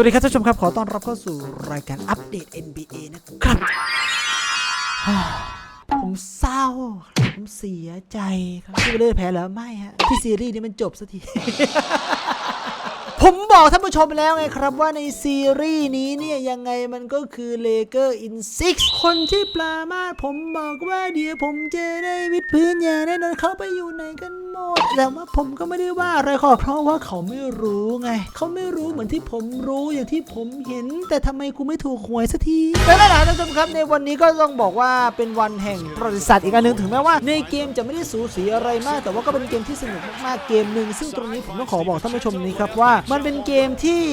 วัสดีครับท่านผู้ชมครับ ขอต้อนรับเข้าสู่รายการอัปเดต NBA นะครับ ผมเศร้า ผมเสียใจครับที่ไม่ได้แพ้แล้วไม่ฮะ ที่ซีรีส์นี้มันจบสักที ผม บอกท่านผู้ชมแล้วไงครับว่าในซีรีส์นี้เนี่ยยังไงมันก็คือเลเกอร์อินซิกคนที่ปรามาผมบอกว่าเดี๋ยวผมจะได้วิดพื้นอย่างแน่นอนเขาไปอยู่ไหนกันหมด แต่ว่าผมก็ไม่ได้ว่าอะไรขอเพราะว่าเขาไม่รู้ไง เขาไม่รู้เหมือนที่ผมรู้อย่างที่ผมเห็น แต่ทำไมกูไม่ถูกหวยสักทีแต่นั่นแหละท่านผู้ชมครับในวันนี้ก็ต้องบอกว่าเป็นวันแห่งประวัติศาสตร์อีกอันหนึ่งถึงแม้ว่า ในเกมจะไม่ได้สูสีอะไรมาก แต่ว่าก็เป็นเกมที่สนุกมากๆเกมหนึ่งซึ่งตรงนี้ผมต้องขอบอกท่านผู้ชมนี้ครับว่ามันเป็นเกมที่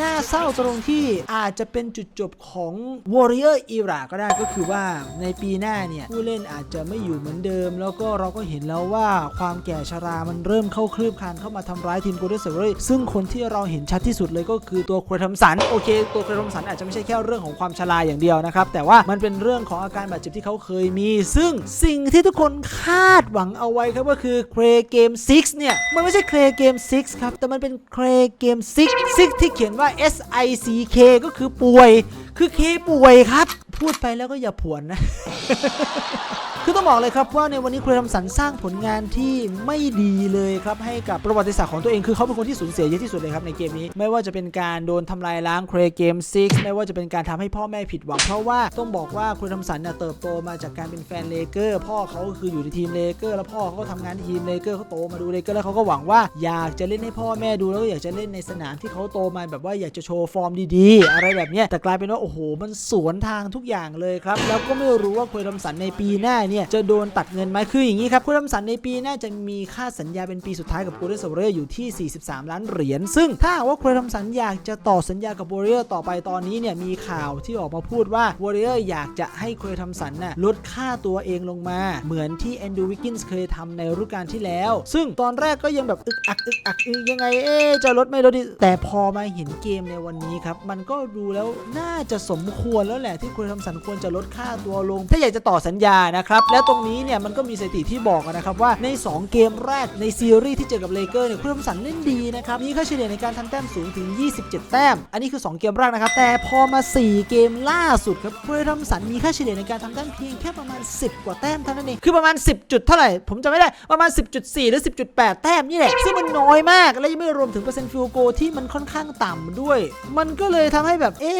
น่าเศร้าตรงที่อาจจะเป็นจุดจบของ Warrior Era ก็ได้ก็คือว่าในปีหน้าเนี่ย ผู้เล่นอาจจะไม่อยู่เหมือนเดิม แล้วก็เราก็เห็นแล้วว่าความแก่ชรามันเริ่มเข้าคลืบคลานเข้ามาทำร้ายทีม Golden State Warriors ซึ่งคนที่เราเห็นชัดที่สุดเลยก็คือตัวเครทัมสันโอเค ตัวเครทัมสันอาจจะไม่ใช่แค่เรื่องของความชราอย่างเดียวนะครับแต่ว่ามันเป็นเรื่องของอาการบาดเจ็บที่เขาเคยมี ซึ่งสิ่งที่ทุกคนคาดหวังเอาไว้ครับก็คือเครเกม6เนี่ยมันไม่ใช่เครเกม6ครับแต่มันเป็นเครเกมซิกซิกที่เขียนว่า S I C K ก็คือป่วย คือเคป่วยครับ พูดไปแล้วก็อย่าผวนนะ คือต้องบอกเลยครับว่าในวันนี้ครูทำสันสร้างผลงานที่ไม่ดีเลยครับให้กับประวัติศาสตร์ของตัวเองคือเขาเป็นคนที่สูญเสียเยอะที่สุดเลยครับในเกมนี้ ไม่ว่าจะเป็นการโดนทำลายล้างเครเกม6ไม่ว่าจะเป็นการทำให้พ่อแม่ผิดหวังเพราะว่าต้องบอกว่าครูทำสันเนี่ยเติบโตมาจากการเป็นแฟนเลเกอร์พ่อเขาก็คืออยู่ในทีมเลเกอร์แล้วพ่อเขาก็ทำงานที่ทีมเลเกอร์เขาโตมาดูเลเกอร์แล้วเขาก็หวังว่าอยากจะเล่นให้พ่อแม่ดูแล้วก็อยากจะเล่นในสนามที่เขาโตมาแบบว่าอยากจะโชว์ฟอร์มดีๆ อะไรแบบนี้แต่กลายเป็นว่าโอ้โหมันสวนทางทุกอย่างเลยครับแล้วก็ไม่รู้ว่าครูทำสันในปีหน้าเนี่ยจะโดนตัดเงินไหมคืออย่างนี้ครับครูทำสันในปีหน้าจะมีค่าสัญญาเป็นปีสุดท้ายกับ Golden State Warriors อยู่ที่ 43 ล้านเหรียญซึ่งถ้าว่าครูทำสันอยากจะต่อสัญญากับ Warriors ต่อไปตอนนี้เนี่ยมีข่าวที่ออกมาพูดว่า Warriors อยากจะให้ครูทำสันน่ะลดค่าตัวเองลงมา เหมือนที่แอนดูวิกกินส์เคยทำในฤดูกาลที่แล้ว ซึ่งตอนแรกก็ยังแบบอึกอักอึกอักอึกยังไงเอ๊จะลดไม่ลดดีแต่พอมาเห็นเกมในวันนี้ครับมันก็ดูแล้วน่าจะสมควรแล้วแหละที่ครูทำสันควรจะลดค่าตัวลง ถ้าอยากจะต่อสัญญานะครับและตรงนี้เนี่ยมันก็มีสถิติที่บอกนะครับว่าใน 2 เกมแรกในซีรีส์ที่เจอกับเลเกอร์เนี่ยครูทำสันเล่นดีนะครับมีค่าเฉลี่ยในการทำแต้มสูงถึง 27 แต้ม อันนี้คือ 2 เกมแรกนะครับแต่พอมา 4 เกมล่าสุดครับครูทำสันมีค่าเฉลี่ยในการทำแต้มเพียงแค่ประมาณ 10 กว่าแต้มเท่านั้นเองคือประมาณ 10 จุดเท่าไหร่ผมจำไม่ได้ประมาณ 10.4 หรือ 10.8 แต้มนี่แหละซึ่งมันน้อยมากและยังไม่รวมถึงเปอร์เซ็นต์ฟิลโกที่มันค่อนข้างต่ำด้วย มันก็เลยทำให้แบบเอ๊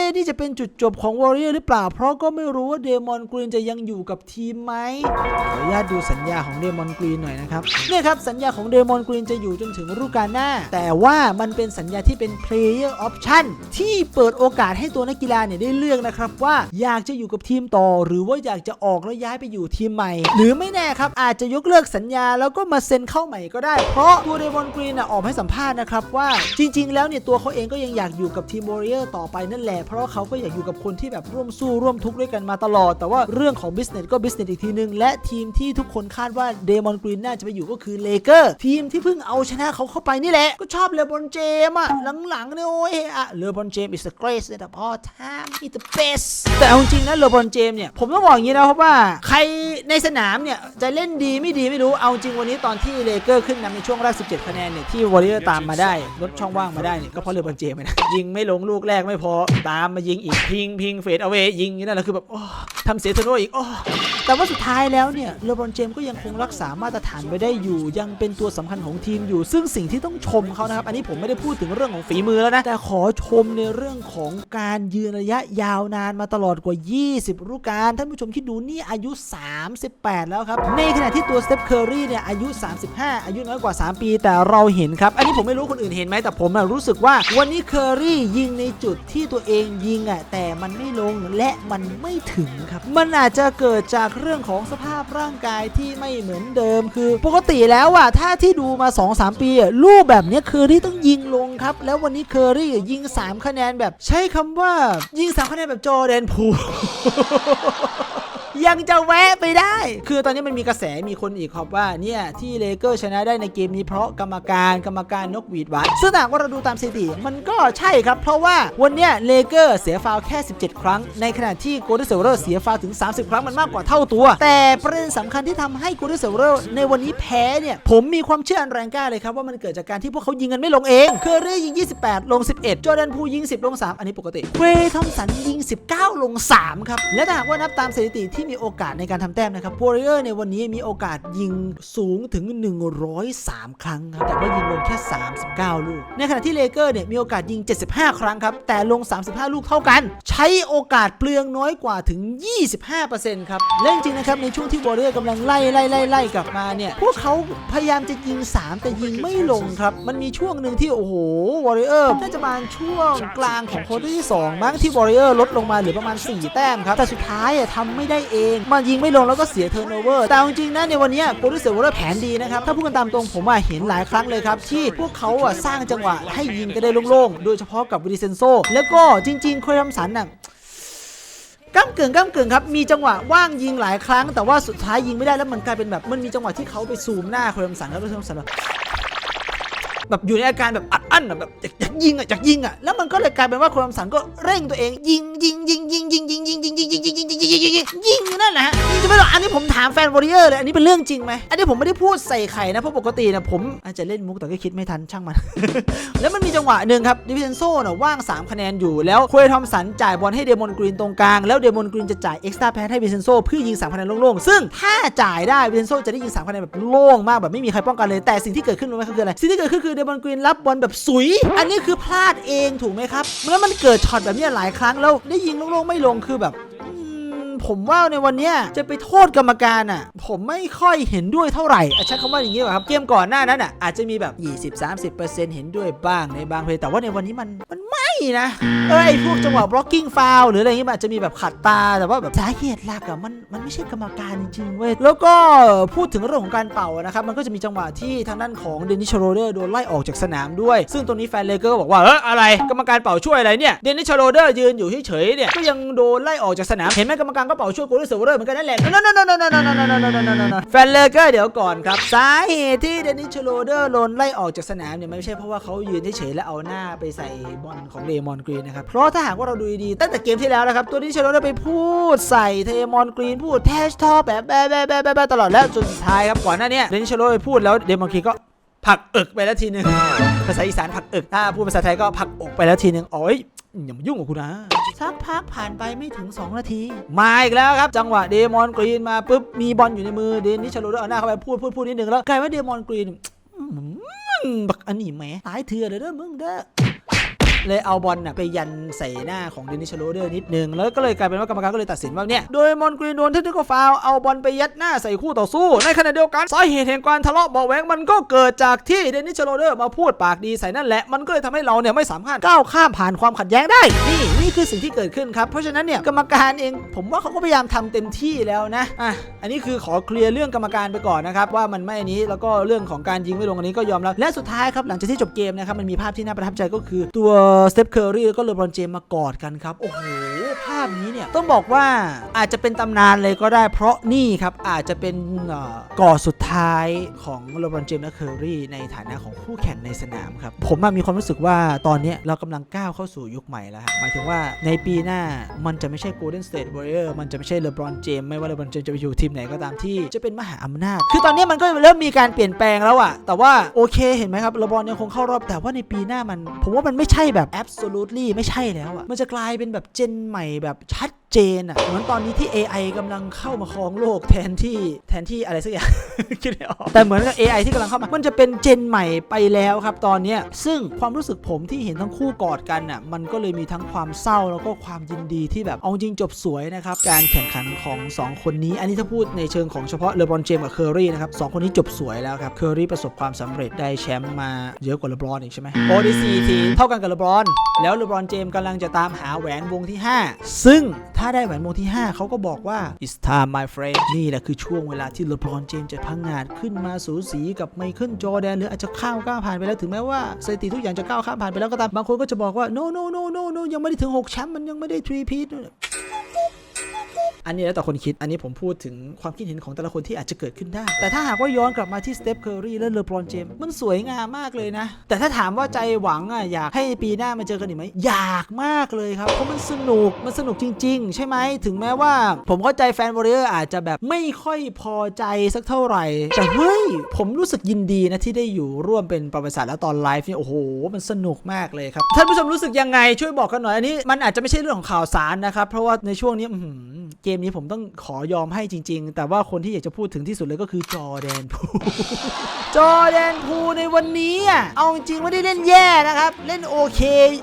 ะนี่จะเป็นจุดจบของวอริเออร์หรือเปล่า เพราะก็ไม่รู้ว่าเดมอนกรีนจะยังอยู่กับทีมไหมขออนุญาตดูสัญญาของเดมอนกรีนหน่อยนะครับเนี่ยครับสัญญาของเดมอนกรีนจะอยู่จนถึงฤดูกาลหน้า แต่ว่ามันเป็นสัญญาที่เป็น player option ที่เปิดโอกาสให้ตัวนักกีฬาเนี่ยได้เลือกนะครับว่าอยากจะอยู่กับทีมต่อ หรือว่าอยากจะออกแล้วย้ายไปอยู่ทีมใหม่ หรือไม่แน่ครับอาจจะยกเลิกสัญญาแล้วก็มาเซ็นเข้าใหม่ก็ได้ เพราะตัวเดมอนกรีนออกให้สัมภาษณ์นะครับว่าจริง ๆ แล้วเนี่ยตัวเขาเองก็ยังอยากอยู่กับทีมวอริเออร์ต่อไปนั่นแหละเพราะเขาก็อยากอยู่กับคนที่แบบร่วมสู้ร่วมทุกข์ด้วยกันมาตลอด แต่ว่าเรื่องของ business ก็ business อีกทีนึง และทีมที่ทุกคนคาดว่าเดมอนกรีนน่าจะไปอยู่ก็คือเลเกอร์ทีมที่เพิ่งเอาชนะเขาเข้าไปนี่แหละ ก็ชอบเลบอนเจมอะหลังๆเนี่ยโอ้ยอะเลบอนเจม is the greatest of all time is the best แต่เอาจริงนะเลบอนเจมเนี่ยผมต้องบอกอย่างนี้นะครับว่าใคร ในสนามเนี่ยจะเล่นดีไม่ดีไม่รู้เอาจริงวันนี้ตอนที่เลเกอร์ขึ้นนำในช่วงแรก 17 คะแนนเนี่ยที่วอริเออร์ตามมาได้ลดช่องว่างมาได้เนี่ยก็เพราะเลบอนเจมส์นะยิงไม่ลงลูกแรกไม่พอตามมายิงอีกพิงพิงเฟดเอาเวยิงนี้นั่นแหละคือแบบโอ้ทำเสียทโนอีกโอ้แต่ว่าสุดท้ายแล้วเนี่ยเลบอนเจมส์ก็ยังคงรักษามาตรฐานไว้ได้อยู่ ยังเป็นตัวสำคัญของทีมอยู่ ซึ่งสิ่งที่ต้องชมเขานะครับอันนี้ผมไม่ได้พูดถึงเรื่องของฝีมือแล้วนะแต่ขอชมในเรื่องของการยืนระยะยาวนานมาตลอดกว่า 20ฤดูกาลท่านผู้ชมคิดดูนี่อายุ38 แล้วครับ ในขณะที่ตัวสเตปเคอรี่เนี่ยอายุ 35 อายุน้อยกว่า 3 ปี แต่เราเห็นครับ อันนี้ผมไม่รู้คนอื่นเห็นไหมแต่ผมรู้สึกว่าวันนี้เคอรี่ยิงในจุดที่ตัวเองยิงอะแต่มันไม่ลงและมันไม่ถึงครับ มันอาจจะเกิดจากเรื่องของสภาพร่างกายที่ไม่เหมือนเดิมคือ ปกติแล้วอะถ้าที่ดูมา 2-3 ปีอะลูกแบบนี้เคอรี่ต้องยิงลงครับ แล้ววันนี้เคอรี่ยิง 3 คะแนนแบบใช้คำว่ายิง 3 คะแนนแบบจอแดนพูล ยังจะแวะไปได้ คือตอนนี้มันมีกระแสมีคนอีกครับว่าเนี่ยที่เลเกอร์ชนะได้ในเกมนี้เพราะกรรมการกรรมการนกหวีดหวานซึ่งหากว่าเราดูตามสถิติมันก็ใช่ครับ เพราะว่าวันเนี้ยเลเกอร์เสียฟาวแค่ 17 ครั้ง ในขณะที่โกลเด้นเซเวอร์เสียฟาวถึง 30 ครั้งมันมากกว่าเท่าตัว แต่ประเด็นสำคัญที่ทำให้โกลเด้นเซเวอร์ในวันนี้แพ้เนี่ยผมมีความเชื่ออันแรงกล้าเลยครับว่ามันเกิดจากการที่พวกเขายิงกันไม่ลงเองเคอรี่ยิง 28 ลง 11จอร์แดนพูยิง 10 ลง 3 อันนี้ปกติเกรย์ทอมสันยิง 19 ลง 3 ครับและถ้าหากว่านับตามสถิติที่มีโอกาสในการทำแต้มนะครับวอริเออร์ในวันนี้มีโอกาสยิงสูงถึง 103 ครั้งครับแต่ว่ายิงลงแค่ 39 ลูก ในขณะที่เลเกอร์เนี่ยมีโอกาสยิง 75 ครั้งครับแต่ลง 35 ลูกเท่ากัน ใช้โอกาสเปลืองน้อยกว่าถึง 25%ครับและจริงๆนะครับในช่วงที่วอริเออร์กำลังไล่ไล่ไล่ไล่กลับมาเนี่ยพวกเขาพยายามจะยิง 3 แต่ยิงไม่ลงครับ มันมีช่วงหนึ่งที่โอ้โหวอริเออร์น่าจะมาช่วงกลางของโควอเตอร์ที่2มั้งที่วอริเออร์ลดลงมาเหลือประมาณ 4 แต้มครับแต่สุดท้ายอะทำไม่ได้เอง มันยิงไม่ลงแล้วก็เสียเทิร์นโอเวอร์แต่จริงๆนะในวันนี้โกลเด้นสเตทวอริเออร์แผนดีนะครับถ้าพูดกันตามตรงผมอะเห็นหลายครั้งเลยครับที่พวกเขาอะสร้างจังหวะให้ยิงกันได้โล่งๆ โดยเฉพาะกับวิดิเซนโซแล้วก็จริงๆโคยรัมสันน่ะก้ามกึ่งก้ามกึ่งครับ มีจังหวะว่างยิงหลายครั้ง แต่ว่าสุดท้ายยิงไม่ได้แล้วมันกลายเป็นแบบมันมีจังหวะที่เขาไปซูมหน้าโคยรัมสันแล้วโคยรัมสันแบบ แบบอยู่ในอาการแบบอัดอั้นอะแบบอยากอยากยิงอะอยากยิงอะแล้วมันก็เลยกลายเป็นว่าโคยรัมสันก็เร่งตัวเอง ยิงยิงยิงยิงยิงยิงยิงยิงยิงยิงยิงยิงยิงยิงยิงยิงยิงนั่นแหละฮะยิงจะไม่หรอกอันนี้ผมถามแฟนวอริเออร์เลยอันนี้เป็นเรื่องจริงไหมอันนี้ผมไม่ได้พูดใส่ไข่นะเพราะปกตินะผมอาจจะเล่นมุกแต่ก็คิดไม่ทันช่างมัน แล้วมันมีจังหวะหนึ่งครับดิวิเซนโซ่น่ะว่าง 3 คะแนนอยู่แล้วคุยทอมสันจ่ายบอลให้เดมอนกรีนตรงกลางแล้วเดมอนกรีนจะจ่ายเอ็กซ์ตร้าแพสให้วิเซนโซ่เพื่อยิง3คะแนนโล่งๆซึ่งถ้าจ่ายได้วิเซนโซ่จะได้ยิง3คะแนนแบบโล่งมากแบบไม่มีใครป้องกันเลยแต่สิ่งที่เกิดขึ้นรู้ไหมคืออะไรสิ่งที่เกิดขึ้นคือเดบอนกรีนรับบอลแบบสุย อันนี้คือพลาดเองถูกไหมครับแล้วมันเกิดช็อตแบบนี้หลายครั้งแล้วได้ยิงโล่งๆไม่ลงคือแบบ ผมว่าในวันนี้จะไปโทษกรรมการอะ ผมไม่ค่อยเห็นด้วยเท่าไหร่อะใช้คำว่าอย่างนี้ว่าครับ เกมก่อนหน้านั้นอะอาจจะมีแบบ 20-30%เห็นด้วยบ้างในบางเพลย์แต่ว่าในวันนี้มันมันไม่นะเออไอพวกจังหวะ blocking foul หรืออะไรอย่างงี้มันอาจจะมีแบบขัดตาแต่ว่าแบบสาเหตุหลักอะมันมันไม่ใช่กรรมการจริงๆเว้ยแล้วก็พูดถึงเรื่องของการเป่านะครับมันก็จะมีจังหวะที่ทางด้านของเดนิชโรเดอร์โดนไล่ออกจากสนามด้วย ซึ่งตรงนี้แฟนเลเกอร์ก็บอกว่าเอออะไรกรรมการเป่าช่วยอะไรเนี่ยเดนิชโรเดอร์ยืนอยู่เฉยๆเนี่ยก็ยังโดนไล่ออกจากสนามเห็นไหมกรรมการก็เป่าช่วยกลเด้นเซเวอร์เหมือนกันนั่นแหละนั่นนั่นนั่นนั่นนั่นนั่นนั่นนั่นนั่นนั่นแฟนเลเกอร์เดี๋ยวก่อนครับสาเหตุที่เดนิชโรเดอร์โดนไล่ออกจากสนามเนี่ยไม่ใช่เพราะว่าเขายืนเฉยๆแล้วเอาหน้าไปใส่บอลของเดมอนกรีนนะครับเพราะถ้าหากว่าเราดูดีๆตั้งแต่เกมที่แล้วนะครับตัวนี้เชโรได้ไปพูดใส่เทมอนกรีนพูดแทชทอแบบแบบแบบแบบแบบตลอดแล้วจนสุดท้ายครับก่อนหน้านี้เดนิเชโรไปพูดแล้วเดมอนกรีนก็ผักเอกไปแล้วทีนึงภาษาอีสานผักเอกถ้าพูดภาษาไทยก็ผักอกไปแล้วทีนึงโอ้ย อย่ามายุ่งกับกูนะ สักพักผ่านไปไม่ถึง 2 นาที มาอีกแล้วครับ จังหวะเดมอนกรีนมาปุ๊บ มีบอลอยู่ในมือเดนิชโรเอาหน้าเข้าไปพูดพูดพูดนิดนึงแล้วกลายว่าเดมอนกรีนอืมบักอันนี้แหมตายเถื่อนเลยเด้อมึงเด้อ เลยเอาบอลน่ะไปยันใส่หน้าของเดนิชโรเดอร์นิดนึง แล้วก็เลยกลายเป็นว่ากรรมการก็เลยตัดสินว่าเนี่ยโดยมอนกรีนโดนเทคนิคฟาวเอาบอลไปยัดหน้าใส่คู่ต่อสู้ ในขณะเดียวกันสาเหตุแห่งการทะเลาะเบาะแวงมันก็เกิดจากที่เดนิชโรเดอร์มาพูดปากดีใส่นั่นแหละมันก็เลยทำให้เราเนี่ยไม่สามารถก้าวข้ามผ่านความขัดแย้งได้นี่นี่คือสิ่งที่เกิดขึ้นครับเพราะฉะนั้นเนี่ยกรรมการเองผมว่าเขาก็พยายามทำเต็มที่แล้วนะอะอันนี้คือขอเคลียร์เรื่องกรรมการไปก่อนนะครับว่ามันไม่อันนี้แล้วก็เรื่องของการยิงไม่ลงอันนี้ก็ยอมรับและสุดท้ายครับหลังจากที่จบเกมนะครับมันมีภาพที่น่าประทับใจก็คือตัวสเตปเคอรี่แล้วก็เลบรอนเจมส์มากอดกันครับ โอ้โห ภาพนี้เนี่ย ต้องบอกว่าอาจจะเป็นตำนานเลยก็ได้ เพราะนี่ครับ อาจจะเป็นเอ่อกอดสุดท้ายของเลบรอนเจมส์และเคอรี่ในฐานะของคู่แข่งในสนามครับ ผมมีความรู้สึกว่าตอนนี้เรากำลังก้าวเข้าสู่ยุคใหม่แล้วหมายถึงว่าในปีหน้ามันจะไม่ใช่ Golden State Warrior มันจะไม่ใช่เลบรอนเจมส์ไม่ว่าเลบรอนเจมส์จะไปอยู่ทีมไหนก็ตามที่จะเป็นมหาอำนาจ คือตอนนี้มันก็เริ่มมีการเปลี่ยนแปลงแล้วอะแต่ว่าโอเคเห็นไหมครับเลบรอนยังคงเข้ารอบแต่ว่าในปีหน้ามัน ผมว่ามันไม่ใช่แบบ absolutely ไม่ใช่แล้วอะมันจะกลายเป็นแบบเจนใหม่แบบชัดเจนอะเหมือนตอนนี้ที่ AI กำลังเข้ามาครองโลกแทนที่แทนที่อะไรสักอย่าง คิดไม่ออกแต่เหมือนกับ AI ที่กำลังเข้ามามันจะเป็นเจนใหม่ไปแล้วครับตอนเนี้ยซึ่งความรู้สึกผมที่เห็นทั้งคู่กอดกันน่ะมันก็เลยมีทั้งความเศร้าแล้วก็ความยินดีที่แบบเอาจริงจบสวยนะครับการแข่งขันของ 2 คนนี้ อันนี้ถ้าพูดในเชิงของเฉพาะเลบรอนเจมส์กับเคอรี่นะครับสองคนนี้จบสวยแล้วครับเคอรี่ประสบความสำเร็จได้แชมป์มาเยอะกว่าเลบรอนอีกใช่ไหมโอดีซีทีเท่ากันกับเลบรอนแล้วเลบรอนเจมส์กำลังจะตามหาแหวนวงที่ 5 ซึ่งถ้าได้แหวนวงที่ 5 เขาก็บอกว่า it's time my friend นี่แหละคือช่วงเวลาที่เลบรอนเจมส์จะพังงาดขึ้นมาสูสีกับไมเคิลจอแดนหรืออาจจะข้าวก้าวผ่านไปแล้วถึงแม้ว่าสถิติทุกอย่างจะก้าวข้ามผ่านไปแล้วก็ตามบางคนก็จะบอกว่า no no no no no ยังไม่ได้ถึง6แชมป์มันยังไม่ได้ทรีพีท อันนี้แล้วแต่คนคิด อันนี้ผมพูดถึงความคิดเห็นของแต่ละคนที่อาจจะเกิดขึ้นได้ แต่ถ้าหากว่าย้อนกลับมาที่สเตปเคอร์รีและเลบรอนเจมส์มันสวยงามมากเลยนะ แต่ถ้าถามว่าใจหวังอะอยากให้ปีหน้ามาเจอกันอีกไหมอยากมากเลยครับ เพราะมันสนุก มันสนุกจริง ๆ ใช่ไหม ถึงแม้ว่า ผมเข้าใจแฟนวอริเออร์อาจจะแบบไม่ค่อยพอใจสักเท่าไหร่ แต่เฮ้ย ผมรู้สึกยินดีนะที่ได้อยู่ร่วมเป็นประวัติศาสตร์แล้วตอนไลฟ์เนี่ยโอ้โห มันสนุกมากเลยครับ ท่านผู้ชมรู้สึกยังไงช่วยบอกกันหน่อย อันนี้มันอาจจะไม่ใช่เรื่องของข่าวสารนะครับ เพราะว่าในช่วงนี้เกมนี้ผมต้องขอยอมให้จริง ๆ แต่ว่าคนที่อยากจะพูดถึงที่สุดเลยก็คือจอแดนพูจอแดนพูในวันนี้อะเอาจริงไม่ได้เล่นแย่นะครับ เล่นโอเค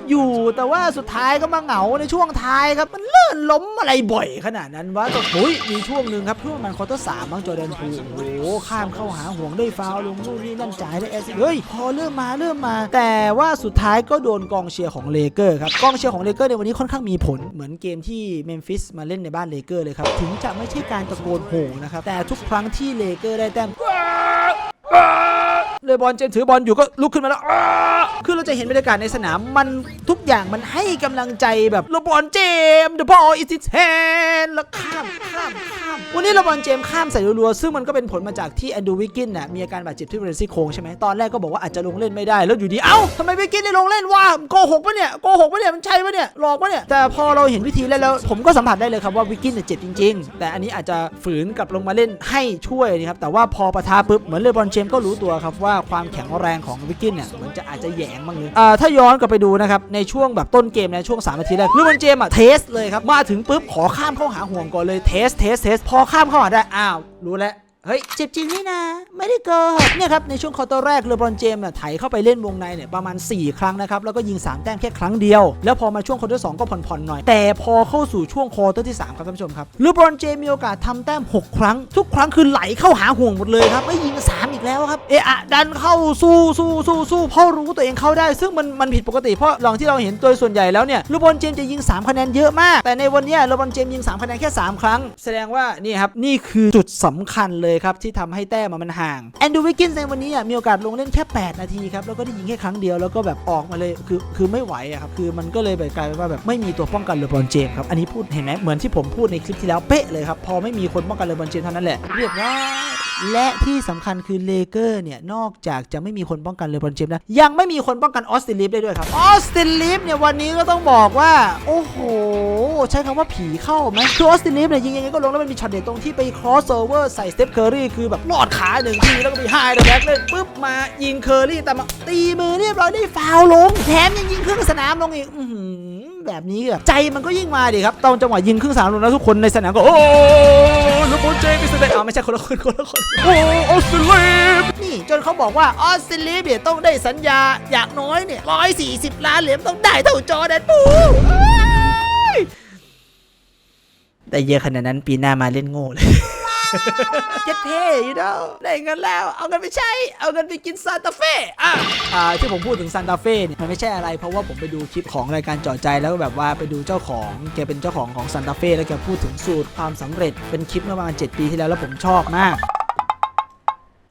อยู่ แต่ว่าสุดท้ายก็มาเหงาในช่วงท้ายครับ มันเลื่อนล้มอะไรบ่อยขนาดนั้นวะก็โอ้ยมีช่วงหนึ่งครับช่วงมันคอร์เตอร์สามบ้างจอแดนพูโอ้โหข้ามเข้าหาห่วงได้ฟาวล์ลงนู่นนี่นั่นจ่ายได้แอสเฮ้ยพอเริ่มมาเริ่มมา แต่ว่าสุดท้ายก็โดนกองเชียร์ของเลเกอร์ครับกองเชียร์ของเลเกอร์ในวันนี้ค่อนข้างมีผลเหมือนเกมที่เมมฟิสมาเล่นในบ้านเลเกอร์เลยครับ ถึงจะไม่ใช่การตะโกนโหนะครับ แต่ทุกครั้งที่เลเกอร์ได้แต้ม เลยบอลเจมถือบอลอยู่ก็ลุกขึ้นมาแล้วคือเราจะเห็นบรรยากาศในสนามมันทุกอย่างมันให้กำลังใจแบบเลบอลเจมส์ the ball is his hand แล้วข้ามข้ามข้ามวันนี้เลบอลเจมส์ข้ามใส่รัวๆซึ่งมันก็เป็นผลมาจากที่แอนดูวิกกินน่ะมีอาการบาดเจ็บที่บริเวณซี่โครงใช่ไหมตอนแรกก็บอกว่าอาจจะลงเล่นไม่ได้แล้วอยู่ดีเอ้าทำไมวิกกินได้ลงเล่นวะโกหกปะเนี่ยโกหกปะเนี่ยมันใช่ปะเนี่ยหลอกปะเนี่ยแต่พอเราเห็นวิธีเล่นแล้วผมก็สัมผัสได้เลยครับว่าวิกกินเนี่ยเจ็บจริง ๆ แต่อันนี้อาจจะฝืนกลับลงมาเล่นให้ช่วยนะครับแต่ว่าพอปะทะปุ๊บเหมือนเลบอนเจมก็รู้ตัวครับว่าความแข็งแรงของวิกกินเนี่ยเหมือนจะอาจจะแยงบ้างนึงอ่าถ้าย้อนกลับไปดูนะครับในช่วงแบบต้นเกมในช่วง3นาทีแรกเลบอนเจมส์อะเทสเลยครับมาถึงปุ๊บขอข้ามเข้าหาห่วงก่อนเลยเทสเทสเทสพอข้ามเข้าหาได้อ้าวรู้แล้ว เฮ้ยเจ็บจริงนี่นะ ไม่ได้เกิดเนี่ยครับ ในช่วงคอเตอร์แรกเลบรอนเจมส์เนี่ยไถเข้าไปเล่นวงในเนี่ยประมาณ 4 ครั้งนะครับ แล้วก็ยิง 3 แต้มแค่ครั้งเดียว แล้วพอมาช่วงควอเตอร์สก็ผ่อนๆหน่อย แต่พอเข้าสู่ช่วงคอเตอร์ที่ 3 ครับท่านผู้ชมครับเลบรอนเจมส์มีโอกาสทำแต้ม 6 ครั้ง ทุกครั้งคือไหลเข้าหาห่วงหมดเลยครับไม่ยิง 3 อีกแล้วครับเอะอดันเข้าสู้สู้สู้สู้เพราะรู้ตัวเองเข้าได้ ซึ่งมันมันผิดปกติเพราะลองที่เราเห็นโดยส่วนใหญ่แล้วเนี่ยเลบรอนเจมส์จะยิง 3 คะแนนเยอะมาก แต่ในวันนี้เลบรอนเจมส์ยิง3คะแนนแค่ 3 ครั้ง แสดงว่านี่ครับนี่คือจุดสำคัญเลยครับที่ทำให้แต้มมันห่างแอนดูวิกกินในวันนี้มีโอกาสลงเล่นแค่ 8 นาทีครับแล้วก็ได้ยิงแค่ครั้งเดียวแล้วก็แบบออกมาเลยคือคือไม่ไหวอะครับคือมันก็เลยแบบกลายเป็นว่าแบบไม่มีตัวป้องกันเลบอนเจมส์ครับอันนี้พูดเห็นไหมเหมือนที่ผมพูดในคลิปที่แล้วเป๊ะเลยครับพอไม่มีคนป้องกันเลบอนเจมส์เท่านั้นแหละเรียบร้อย และที่สำคัญคือเลเกอร์เนี่ย นอกจากจะไม่มีคนป้องกันเลบรอนเจมส์นะยังไม่มีคนป้องกันออสตินลิฟได้ด้วยครับออสตินลิฟเนี่ย วันนี้ก็ต้องบอกว่า โอ้โห ใช้คำว่าผีเข้าไหมคือออสตินลิฟเนี่ย ยิงยังไงก็ลงแล้วมันมีช็อตเด็ดตรงที่ไปครอสโอเวอร์ใส่สเตปเคอรี่คือแบบลอดขาหนึ่งทีแล้วก็ไปไฮเดอะแบ็กเล่นปุ๊บมายิงเคอรี่แต่มาตีมือเรียบร้อยได้ฟาวล์ลงแถมยังยิงครึ่งสนามลงอีกอื แบบนี้แบบใจมันก็ยิ่งมาดิครับตอนจังหวะยิงครึ่งสนามลงแล้วทุกคนในสนามก็โอ้ลูกบอลเจมิสเตนเอาไม่ใช่คนละคนคนละคนโอ้ออสตินลิฟนี่จนเขาบอกว่าออสตินลิฟเนี่ยต้องได้สัญญาอย่างน้อยเนี่ยร้อยสี่สิบล้านเหรียญต้องได้เท่าจอร์แดนปูเอ้ยแต่เยอะขนาดนั้นปีหน้ามาเล่นโง่เลยเจะเท่ยูโน่ได้เงินแล้ว เอาเงินไปใช้ เอาเงินไปกินซานตาเฟ่อะอ่าที่ผมพูดถึงซานตาเฟ่เนี่ยมันไม่ใช่อะไรเพราะว่าผมไปดูคลิปของรายการจอดใจแล้วแบบว่าไปดูเจ้าของแกเป็นเจ้าของของซานตาเฟ่แล้วแกพูดถึงสูตรความสำเร็จเป็นคลิปเมื่อประมาณ7ปีที่แล้วแล้วผมชอบมาก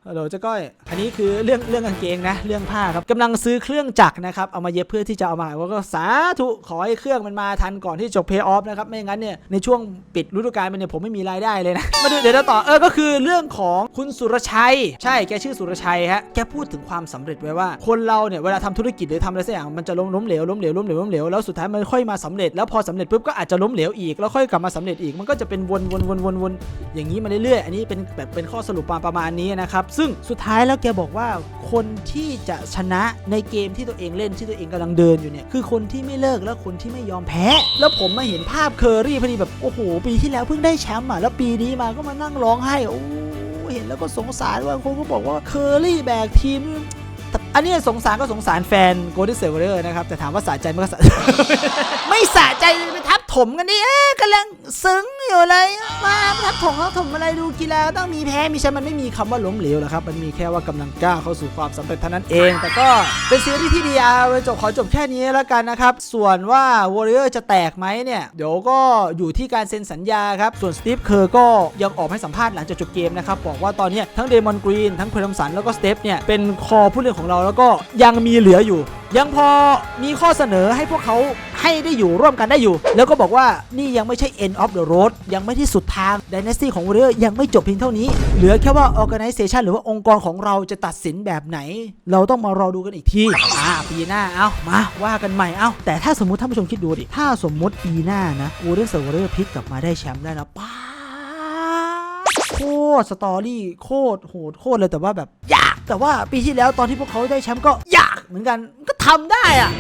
ฮัลโหลเจ้าก้อย อันนี้คือเรื่องเรื่องกางเกงนะ เรื่องผ้าครับกำลังซื้อเครื่องจักรนะครับ เอามาเย็บเพื่อที่จะเอามาขายว่าก็สาธุขอให้เครื่องมันมาทันก่อนที่จบเพย์ออฟนะครับ ไม่งั้นเนี่ย ในช่วงปิดฤดูกาลมันเนี่ยผมไม่มีรายได้เลยนะ มาดูเดี๋ยวเราต่อ เออ ก็คือเรื่องของคุณสุรชัย ใช่ แกชื่อสุรชัยฮะ แกพูดถึงความสำเร็จไว้ว่า คนเราเนี่ยเวลาทำธุรกิจหรือทำอะไรสักอย่างมันจะล้มล้มเหลวล้มเหลวล้มเหลวล้มเหลวแล้วสุดท้ายมันค่อยมาสำเร็จแล้วพอสำเร็จปุ๊บก็อาจจะล้มเหลวอีกแล้วค่อยกลับมาสำเร็จอีกมันก็จะเป็นวนวนวนวนวนอย่างนี้มาเรื่อยๆอันนี้เป็นแบบเป็นข้อสรุปประมาณนี้นะครับซึ่งสุดท้ายแล้วแกบอกว่าคนที่จะชนะในเกมที่ตัวเองเล่นที่ตัวเองกำลังเดินอยู่เนี่ยคือคนที่ไม่เลิกและคนที่ไม่ยอมแพ้ แล้วผมมาเห็นภาพเคอรี่พอดีแบบโอ้โหปีที่แล้วเพิ่งได้แชมป์อะแล้วปีนี้มาก็มานั่งร้องไห้โอ้เห็นแล้วก็สงสารว่าคนก็บอกว่าเคอรี่แบกทีม อันนี้สงสารก็สงสารแฟนโกลเด้นเซเวอร์นะครับ แต่ถามว่าสะใจไหมันก็สะ ไม่สะใจไปทับถมกันดิเอ๊ะกำลังซึ้งอยู่เลย มาทับถมเขาถมอะไรดูกีฬาต้องมีแพ้มีชนะมันไม่มีคำว่าล้มเหลวหรอกครับ มันมีแค่ว่ากำลังก้าวเข้าสู่ความสำเร็จเท่านั้นเอง แต่ก็เป็นซีรีส์ที่ดีอะไว้จบขอจบแค่นี้แล้วกันนะครับ ส่วนว่าวอริเออร์จะแตกไหมเนี่ยเดี๋ยวก็อยู่ที่การเซ็นสัญญาครับส่วนสตีฟเคอร์ก็ยังออกให้สัมภาษณ์หลังจากจบเกมนะครับบอกว่าตอนเนี้ยทั้งเดมอนกรีนทั้งเพลมสันแล้วก็สเตฟเนี่ยเป็นคอผู้เล่นของเราแล้วก็ยังมีเหลืออยู่ ยังพอมีข้อเสนอให้พวกเขาให้ได้อยู่ร่วมกันได้อยู่ แล้วก็บอกว่านี่ยังไม่ใช่ end of the road ยังไม่ที่สุดทาง Dynasty ของ Warrior ยังไม่จบเพียงเท่านี้ เหลือแค่ว่า organization หรือว่าองค์กรของเราจะตัดสินแบบไหน เราต้องมารอดูกันอีกทีอ่าปีหน้าเอามาว่ากันใหม่เอาแต่ถ้าสมมติท่านผู้ชมคิดดูดิถ้าสมมติปีหน้านะ Warrior Warrior พลิกกลับมาได้แชมป์ได้นะป้าโคตรสตอรี่โคตรโหดโคตรเลยแต่ว่าแบบยา แต่ว่าปีที่แล้วตอนที่พวกเขาได้แชมป์ก็ยากเหมือนกันก็ทำได้อะ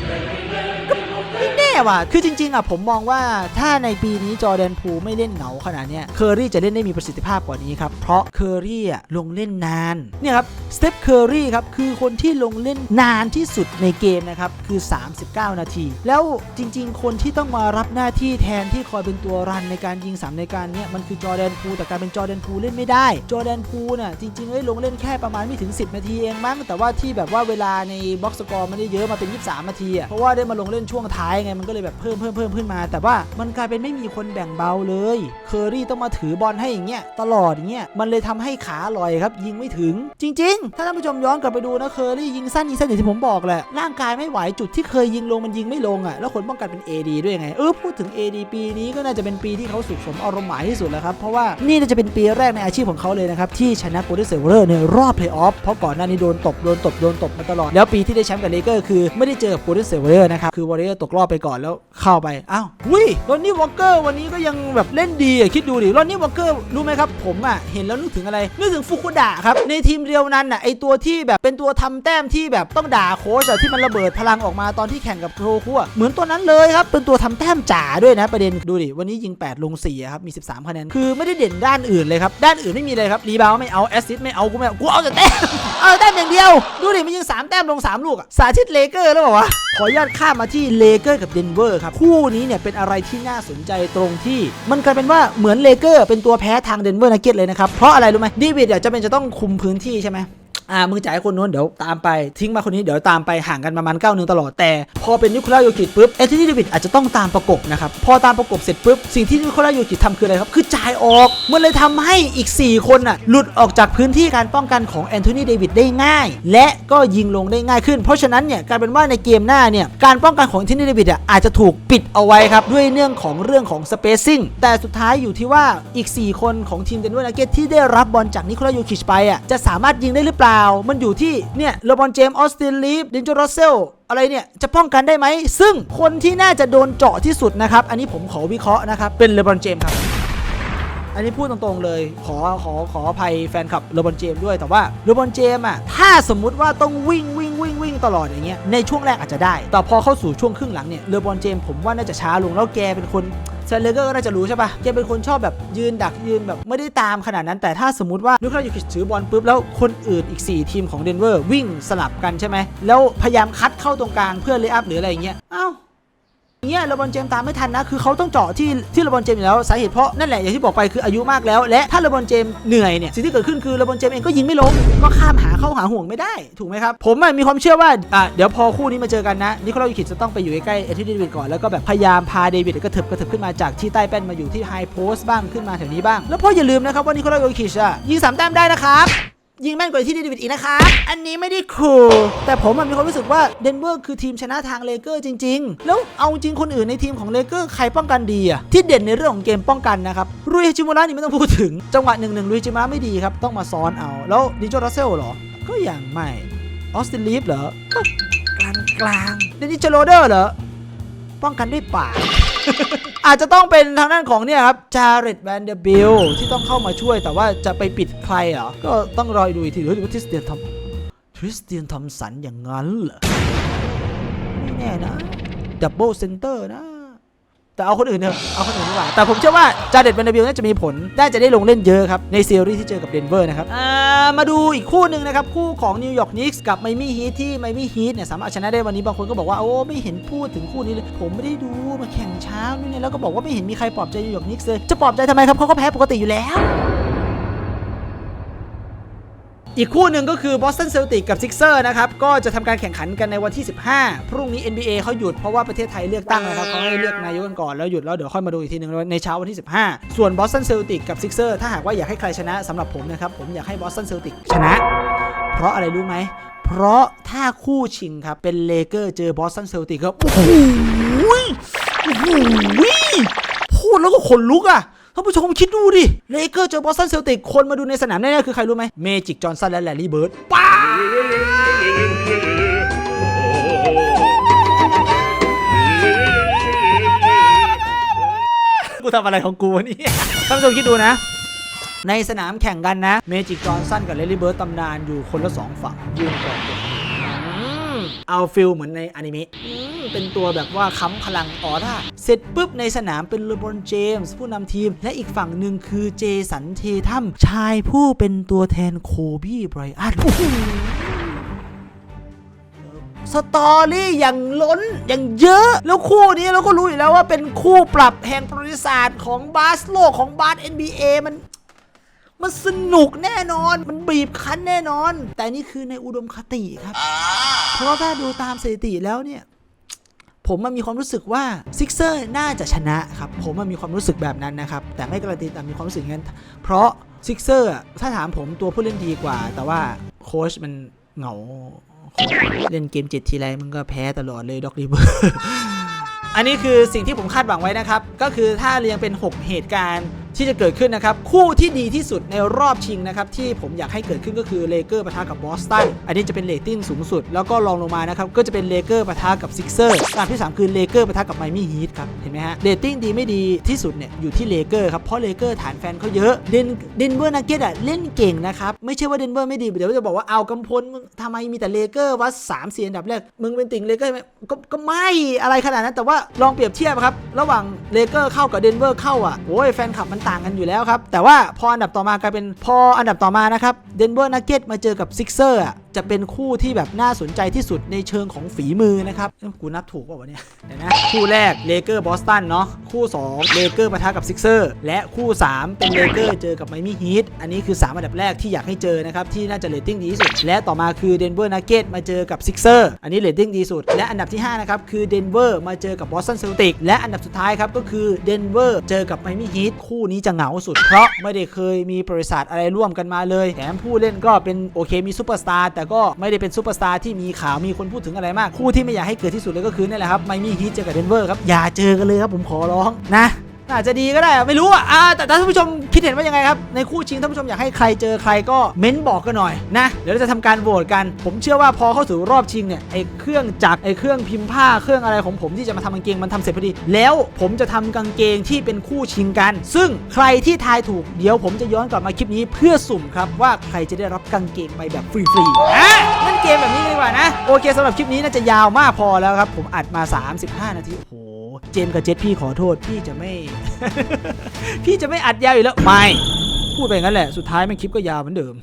ไม่แน่ ว่ะ คือจริงๆอะผมมองว่าถ้าในปีนี้จอแดนพูไม่เล่นเหงาขนาดเนี้ยเคอรี่จะเล่นได้มีประสิทธิภาพกว่านี้ครับ เพราะเคอรี่อะลงเล่นนาน เนี่ยครับสเตปเคอรี่ครับคือคนที่ลงเล่นนานที่สุดในเกมนะครับคือ 39 นาที แล้วจริง ๆ คนที่ต้องมารับหน้าที่แทนที่คอยเป็นตัวรันในการยิงสามในการเนี้ยมันคือจอแดนพูแต่การเป็นจอแดนพูเล่นไม่ได้ จอแดนพูน่ะจริงๆเอ้ยลงเล่นแค่ประมาณไม่ถึง 10 นาทีเองมั้งแต่ว่าที่แบบว่าเวลาในบ็อกซ์สกอร์มันได้เยอะมาเป็น 23 นาทีอะเพราะว่าได้มาลงเล่นช่วงท้ายไงมันก็เลยแบบเพิ่มเพิ่มเพิ่มขึ้นมา แต่ว่ามันกลายเป็นไม่มีคนแบ่งเบาเลยเคอรี่ต้องมาถือบอลให้อย่างเงี้ยตลอดอย่างเงี้ยมันเลยทำให้ขาลอยครับ ยิงไม่ถึง จริง ๆ ถ้าท่านผู้ชมย้อนกลับไปดูนะเคอรี่ยิงสั้นยิงสั้นอย่างที่ผมบอกแหละร่างกายไม่ไหวจุดที่เคยยิงลงมันยิงไม่ลงอะแล้วคนป้องกันเป็น AD ด้วยไงเออพูดถึง AD ปีนี้ก็น่าจะเป็นปีที่เขาสุขสมอารมณ์หมายที่สุดแล้วครับเพราะว่านี่น่าจะเป็นปีแรกในอาชีพของเขาเลยนะครับที่ชนะโกลเด้นเซเวอร์ในรอบเพลย์ออฟเพราะก่อนหน้านี้โดนตบโดนตบโดนตบมาตลอดแล้วปีที่ได้แชมป์กับเลเกอร์คือไม่ได้เจอกับโกลเด้นเซเวอร์นะครับคือวอริเออร์ตกรอบไปก่อนแล้วเข้าไป อ้าววิรอนนี่วอลเกอร์วันนี้ก็ยังแบบเล่นดีอะคิดดูดิรอนนี่วอลเกอร์รู้ไหมครับ ผมอะเห็นแล้วนึกถึงอะไร นึกถึงฟุกุดะครับ ในทีมเรียวนั้นอะไอตัวที่แบบเป็นตัวทำแต้มที่แบบต้องด่าโค้ชที่มันระเบิดพลังออกมาตอนที่แข่งกับโครคัวเหมือนตัวนั้นเลยครับ เป็นตัวทำแต้มจ๋าด้วยนะประเด็นดูดิวันนี้ยิง 8 ลง4ครับมี 13คะแนนคือไม่ได้เด่นด้านอื่นเลยครับด้านอื่นไม่มีเลยครับรีบาวไม่เอาแอสซิสไม่เอากูไม่เอากูเอาแต่แต้มเอาแต่แต้มอย่างเดียว ดูดิมันยิง3แต้มลง 3 ลูกอะสาธิตเลเกอร์แล้วบอกว่าขออนุญาตข้ามมาที่เลเกอร์กับเดนเวอร์ครับคู่นี้เนี่ยเป็นอะไรที่น่าสนใจตรงที่ มันกลายเป็นว่าเหมือนเลเกอร์เป็นตัวแพ้ทางเดนเวอร์นักเก็ตเลยนะครับ เพราะอะไรรู้ไหมดีวิดจะเป็นจะต้องคุมพื้นที่ใช่ไหม อ่ามึงจ่ายให้คนนู้นเดี๋ยวตามไปทิ้งมาคนนี้เดี๋ยวตามไปห่างกันประมาณ9ก้าหนึ่งตลอดแต่ พอเป็นนิโคลาโยกิตปุ๊บเอทินี่เดวิดอาจจะต้องตามประกบนะครับพอตามประกบเสร็จปุ๊บสิ่งที่นิโคลาโยกิตทำคืออะไรครับคือจ่ายออกมันเลยทำให้อีก 4 คนน่ะหลุดออกจากพื้นที่การป้องกันของแอนโทนีเดวิดได้ง่าย และก็ยิงลงได้ง่ายขึ้น เพราะฉะนั้นเนี่ยกลายเป็นว่าในเกมหน้าเนี่ยการป้องกันของแอนโทนีเดวิดอะอาจจะถูกปิดเอาไว้ครับด้วยเรื่องของเรื่องของสเปซซิ่งแต่สุดท้ายอยู่ที่ว่าอีก 4 คนของทีมเดนเวอร์นักเก็ตที่ได้รับบอลจากนิโคลาโยกิชไปอะจะสามารถยิงได้หรือเปล่ามันอยู่ที่เนี่ยเลบอนเจมส์ออสตินลีฟดินจอรัสเซลอะไรเนี่ยจะป้องกันได้ไหม ซึ่งคนที่น่าจะโดนเจาะที่สุดนะครับ อันนี้ผมขอวิเคราะห์นะครับ เป็นเลบอนเจมส์ครับ อันนี้พูดตรงๆเลย ขอขอขออภัยแฟนคลับเลบอนเจมส์ด้วยแต่ว่าเลบอนเจมส์อะถ้าสมมุติว่าต้องวิ่งวิ่งวิ่งวิ่งตลอดอย่างเงี้ยในช่วงแรกอาจจะได้ แต่พอเข้าสู่ช่วงครึ่งหลังเนี่ยเลบอนเจมส์ผมว่าน่าจะช้าลงแล้วแกเป็นคน เซนเลเกอร์ก็น่าจะรู้ใช่ปะแกเป็นคนชอบแบบยืนดักยืนแบบไม่ได้ตามขนาดนั้นแต่ถ้าสมมติว่าลูกเราอยูคิชถือบอลปุ๊บแล้วคนอื่นอีก 4 ทีมของเดนเวอร์วิ่งสลับกันใช่ไหมแล้วพยายามคัดเข้าตรงกลางเพื่อเลย์อัพหรืออะไรเงี้ยอ้าวอย่า เงี้ยเลบอนเจมส์ตามไม่ทันนะ คือเขาต้องเจาะที่ที่เลบอนเจมส์อยู่แล้วสาเหตุเพราะนั่นแหละอย่างที่บอกไปคืออายุมากแล้ว และถ้าเลบอนเจมส์เหนื่อยเนี่ยสิ่งที่เกิดขึ้นคือเลบอนเจมส์เองก็ยิงไม่ลงก็ข้ามหาเข้าหาห่วงไม่ได้ถูกไหมครับผมมีความเชื่อว่าอะเดี๋ยวพอคู่นี้มาเจอกันนะนิโคลายูคิดจะต้องไปอยู่ใกล้เอทิเดวิดก่อนแล้วก็แบบพยายามพาเดวิดกระเถิบกระเถิบขึ้นมาจากที่ใต้แป้นมาอยู่ที่ไฮโพสบ้างขึ้นมาแถวนี้บ้างแล้วพ่ออย่าลืมนะครับว่านิโคลายูคิชอะยิงสามแต้มได้นะครับ ยิงแม่นกว่าที่เดวิดอีกนะครับ อันนี้ไม่ได้คูลแต่ผมมีความรู้สึกว่าเดนเวอร์คือทีมชนะทางเลเกอร์จริง ๆ แล้วเอาจริงคนอื่นในทีมของเลเกอร์ใครป้องกันดีอะที่เด่นในเรื่องของเกมป้องกันนะครับรุยจิมุระนี่ไม่ต้องพูดถึง จังหวะหนึ่งหนึ่งรุยจิมุระไม่ดีครับต้องมาซ้อนเอา แล้วดิโจรัสเซลหรอ ก็อย่างไม่ออสตินลีฟเหรอก็กลางกลางๆเดนิชโรเดอร์เหรอป้องกันด้วยปาก อาจจะต้องเป็นทางด้านของเนี่ยครับจาเรตแวนเดอร์บิลที่ต้องเข้ามาช่วย แต่ว่าจะไปปิดใครเหรอ ก็ต้องรอดูอีกทีหรือว่าทริสเตียนทำทริสเตียนทำสันอย่างนั้นเหรอ ไม่แน่นะดับเบิลเซนเตอร์นะ แต่เอาคนอื่นเถอะเอาคนอื่นดีกว่า แต่ผมเชื่อว่าจาเด็ดแวนเดอร์บิลน่าจะมีผลน่าจะได้ลงเล่นเยอะครับ ในซีรีส์ที่เจอกับเดนเวอร์นะครับอ่ามาดูอีกคู่หนึ่งนะครับ คู่ของนิวยอร์กนิกส์กับไมมี่ฮีทที่ไมมี่ฮีทเนี่ยสามารถเอาชนะได้วันนี้บางคนก็บอกว่า โอ้ ไม่เห็นพูดถึงคู่นี้เลย ผมไม่ได้ดูมาแข่งเช้านี่เนี่ยแล้วก็บอกว่าไม่เห็นมีใครปลอบใจนิวยอร์กนิกส์เลยจะปลอบใจทำไมครับเขาก็แพ้ปกติอยู่แล้ว อีกคู่หนึ่งก็คือบอสตันเซลติกกับซิกเซอร์นะครับ ก็จะทำการแข่งขันกันในวันที่ 15 พรุ่งนี้ NBA เขาหยุดเพราะว่าประเทศไทยเลือกตั้งนะครับเขาให้เลือกนายกกันก่อน แล้วหยุดแล้วเดี๋ยวค่อยมาดูอีกทีหนึ่งในเช้าวันที่ 15 ส่วนบอสตันเซลติกกับซิกเซอร์ถ้าหากว่าอยากให้ใครชนะสำหรับผมนะครับ ผมอยากให้บอสตันเซลติกชนะ เพราะอะไรรู้ไหม เพราะถ้าคู่ชิงครับเป็นเลเกอร์เจอบอสตันเซลติกครับโอ้โหพูดแล้วก็ขนลุกอะ ท่านผู้ชมคิดดูดิเลเกอร์เจอบอสตันเซลติกคนมาดูในสนามแน่ๆคือใครรู้ไหมเมจิกจอห์นสันและแลรี่เบิร์ดป้ากูทำอะไรของกูวะนี่ท่านผู้ชมคิดดูนะในสนามแข่งกันนะ เมจิกจอห์นสันกับเลลี่เบิร์ตตำนานอยู่คนละสองฝั่งยืนกอดกัน เอาฟิลเหมือนในอนิเมะอืมเป็นตัวแบบว่าค้ำพลังออร่า เสร็จปุ๊บในสนามเป็นเลบรอนเจมส์ผู้นำทีม และอีกฝั่งหนึ่งคือเจสันเททัมชายผู้เป็นตัวแทนโคบี้ไบรอันโอ้โหสตอรี่อย่างล้นอย่างเยอะ แล้วคู่นี้เราก็รู้อยู่แล้วว่าเป็นคู่ปรับแห่งประวัติศาสตร์ของบาสโลกของบาส NBA มัน มันสนุกแน่นอน มันบีบคั้นแน่นอน แต่นี่คือในอุดมคติครับ เพราะถ้าดูตามสถิติแล้วเนี่ยผมมันมีความรู้สึกว่าซิกเซอร์น่าจะชนะครับ ผมมันมีความรู้สึกแบบนั้นนะครับ แต่ไม่การันตีแต่มีความรู้สึกอย่างนั้น เพราะซิกเซอร์ถ้าถามผมตัวผู้เล่นดีกว่า แต่ว่าโค้ชมันเหงา เล่นเกมเจ็ดทีไรมันก็แพ้ตลอดเลยด็อกรีเบอร์อันนี้คือสิ่งที่ผมคาดหวังไว้นะครับ ก็คือถ้าเรียงเป็น 6 เหตุการณ์ ที่จะเกิดขึ้นนะครับ คู่ที่ดีที่สุดในรอบชิงนะครับ ที่ผมอยากให้เกิดขึ้นก็คือเลเกอร์ปะทะกับบอสตันอันนี้จะเป็นเรตติ้งสูงสุด แล้วก็รองลงมานะครับก็จะเป็นเลเกอร์ปะทะกับซิกเซอร์อันดับที่ 3 คือเลเกอร์ปะทะกับไมมี่ฮีทครับเห็นไหมฮะเรตติ้งดีไม่ดีที่สุดเนี่ยอยู่ที่เลเกอร์ครับเพราะเลเกอร์ฐานแฟนเขาเยอะเดนเดนเวอร์นักเก็ตอะเล่นเก่งนะครับไม่ใช่ว่าเดนเวอร์ไม่ดีเดี๋ยวจะบอกว่าเอากำพลมึงทำไมมีแต่เลเกอร์วัดสามเสียอันดับแรกมึงเป็นติ่งเลเกอร์ไหมก็ก็ไม่อะไรขนาดนั้นแต่ว่าลองเปรียบเทียบครับระหว่างเลเกอร์เข้ากับเดนเวอร์เข้าอะโอ้ยแฟนคลับมันต่างกันอยู่แล้วครับ แต่ว่าพออันดับต่อมากลายเป็นพออันดับต่อมานะครับเดนเวอร์นักเก็ตมาเจอกับซิกเซอร์อะ จะเป็นคู่ที่แบบน่าสนใจที่สุดในเชิงของฝีมือนะครับกูนับถูกป่าวะเนี่ยเดี๋ยวนะคู่แรกเลเกอร์บอสตันเนาะคู่2เลเกอร์ปะทะกับซิกเซอร์และคู่ 3 เป็นเลเกอร์เจอกับไมมี่ฮีทอันนี้คือ 3 อันดับแรกที่อยากให้เจอนะครับที่น่าจะเรตติ้งดีที่สุด และต่อมาคือเดนเวอร์นักเก็ตมาเจอกับซิกเซอร์อันนี้เรตติ้งดีสุด และอันดับที่5นะครับคือเดนเวอร์มาเจอกับบอสตันเซลติกและอันดับสุดท้ายครับก็คือเดนเวอร์เจอกับไมมี่ฮีทคู่นี้จะเหงาสุดเพราะไม่ได้เคยมีบริษัทอะไรร่วมกันมาเลยแถมผู้เล่นก็เป็นโอเคมีซูเปอร์สตาร์แต่ก็ไม่ได้เป็นซูเปอร์สตาร์ที่มีข่าวมีคนพูดถึงอะไรมาก คู่ที่ไม่อยากให้เกิดที่สุดเลยก็คือนี่แหละครับไมมี่ฮีทเจอกับเดนเวอร์ครับอย่าเจอกันเลยครับผมขอร้องนะ อาจจะดีก็ได้ไม่รู้อะแต่ท่านผู้ชมคิดเห็นว่ายังไงครับ ในคู่ชิงท่านผู้ชมอยากให้ใครเจอใครก็เม้นบอกกันหน่อยนะ เดี๋ยวเราจะทำการโหวตกัน ผมเชื่อว่าพอเข้าสู่รอบชิงเนี่ยไอ้เครื่องจักรไอ้เครื่องพิมพ์ผ้าเครื่องอะไรของผมที่จะมาทำกางเกงมันทำเสร็จพอดี แล้วผมจะทำกางเกงที่เป็นคู่ชิงกัน ซึ่งใครที่ทายถูกเดี๋ยวผมจะย้อนกลับมาคลิปนี้เพื่อสุ่มครับว่าใครจะได้รับกางเกงไปแบบฟรีๆอะเล่นเกมแบบนี้กันดีกว่านะ โอเคสำหรับคลิปนี้น่าจะยาวมากพอแล้วครับผมอัดมา 35 นาทีโอ้ เจมกับเจษพี่ขอโทษพี่จะไม่ พี่จะไม่อัดยาวอีกแล้วไม่ พูดไปงั้นแหละ สุดท้ายแม่งคลิปก็ยาวเหมือนเดิม